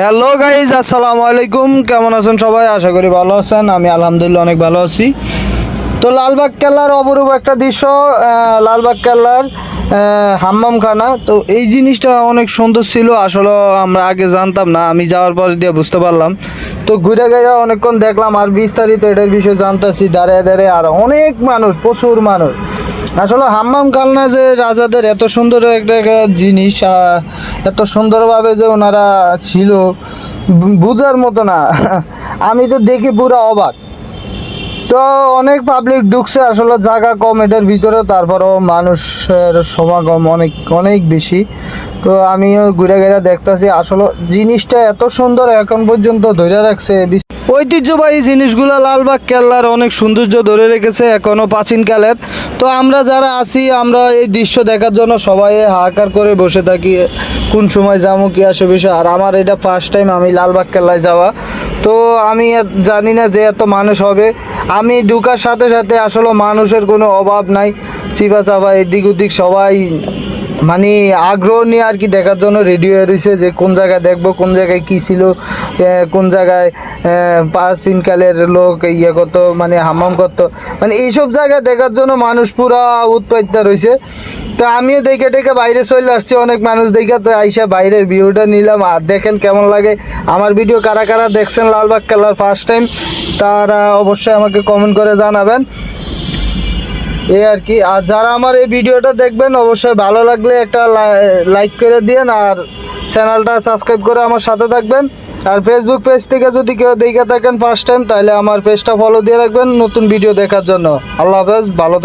Hello guys আসসালামু আলাইকুম। কেমন আছেন সবাই? আশা করি ভালো আছেন। আমি আলহামদুলিল্লাহ অনেক ভালো আছি। তো লালবাগ কেল্লার অপরূপ একটা দৃশ্য লালবাগ কেল্লার হাম্মামখানা। তো এই জিনিসটা অনেক সুন্দর ছিল। আসলে আমরা আগে জানতাম না, আমি যাওয়ার পর দিয়ে বুঝতে পারলাম। তো ঘুরে ঘুরে অনেকক্ষণ দেখলাম আর বিস্তারিত এটার বিষয়ে জানতেছি। দাঁড়িয়ে দাঁড়িয়ে আর অনেক মানুষ, প্রচুর মানুষ। আসলে হাম্মাম কালনা যে রাজাদের এত সুন্দর একটা জিনিস এত সুন্দরভাবে যে ওনারা ছিল বুঝার মতো না। আমি তো দেখি পুরো অবাক। তো অনেক পাবলিক ঢুকছে, আসলে জায়গা কম এটার ভিতরে তারপরও মানুষের সমাগম অনেক অনেক বেশি। তো আমিও ঘুরে ঘুরে দেখতেছি, আসলে জিনিসটা এত সুন্দর এখন পর্যন্ত ধরে রাখছে। ঐতিহ্যবাহী জিনিসগুলো লালবাগ, কেল্লার অনেক সৌন্দর্য ধরে রেখেছে এখনও প্রাচীনকালের তো আমরা যারা আছি, আমরা এই দৃশ্য দেখার জন্য সবাই হাহাকার করে বসে থাকি। কোন সময় যাব, কী আসে বিষয়? আর আমার এটা ফার্স্ট টাইম আমি লালবাগ, কেল্লায় যাওয়া। তো আমি জানি না যে এত মানুষ হবে। আমি ঢুকার সাথে সাথে আসলে মানুষের কোনো অভাব নাই। চিপা চাপা এদিক ওদিক সবাই মানে আগ্রহ নিয়ে আর কি দেখার জন্য রেডি হয়ে রয়েছে যে কোন জায়গায় দেখব, কোন জায়গায় কী ছিল কোন জায়গায় প্রাচীনকালের লোক ইয়ে করতো মানে হামাম করতো। মানে এইসব জায়গায় দেখার জন্য মানুষ পুরা উৎপাদিত রয়েছে তো আমিও দেখে দেখে বাইরে চলে আসছি, অনেক মানুষ দেখে। তো আইসা বাইরের ভিউটা নিলাম, আর দেখেন কেমন লাগে। আমার ভিডিও কারা কারা দেখছেন লালবাগ কেল্লার ফার্স্ট টাইম তারা অবশ্যই আমাকে কমেন্ট করে জানাবেন। এই আর কি। আর যারা আমার এই ভিডিওটা দেখবেন, অবশ্যই ভালো লাগলে একটা লাইক করে দিন আর চ্যানেলটা সাবস্ক্রাইব করে আমার সাথে থাকবেন। আর ফেসবুক পেজ থেকে যদি কেউ দেখে থাকেন ফার্স্ট টাইম তাহলে আমার পেজটা ফলো দিয়ে রাখবেন নতুন ভিডিও দেখার জন্য। আল্লাহ হাফেজ, ভালো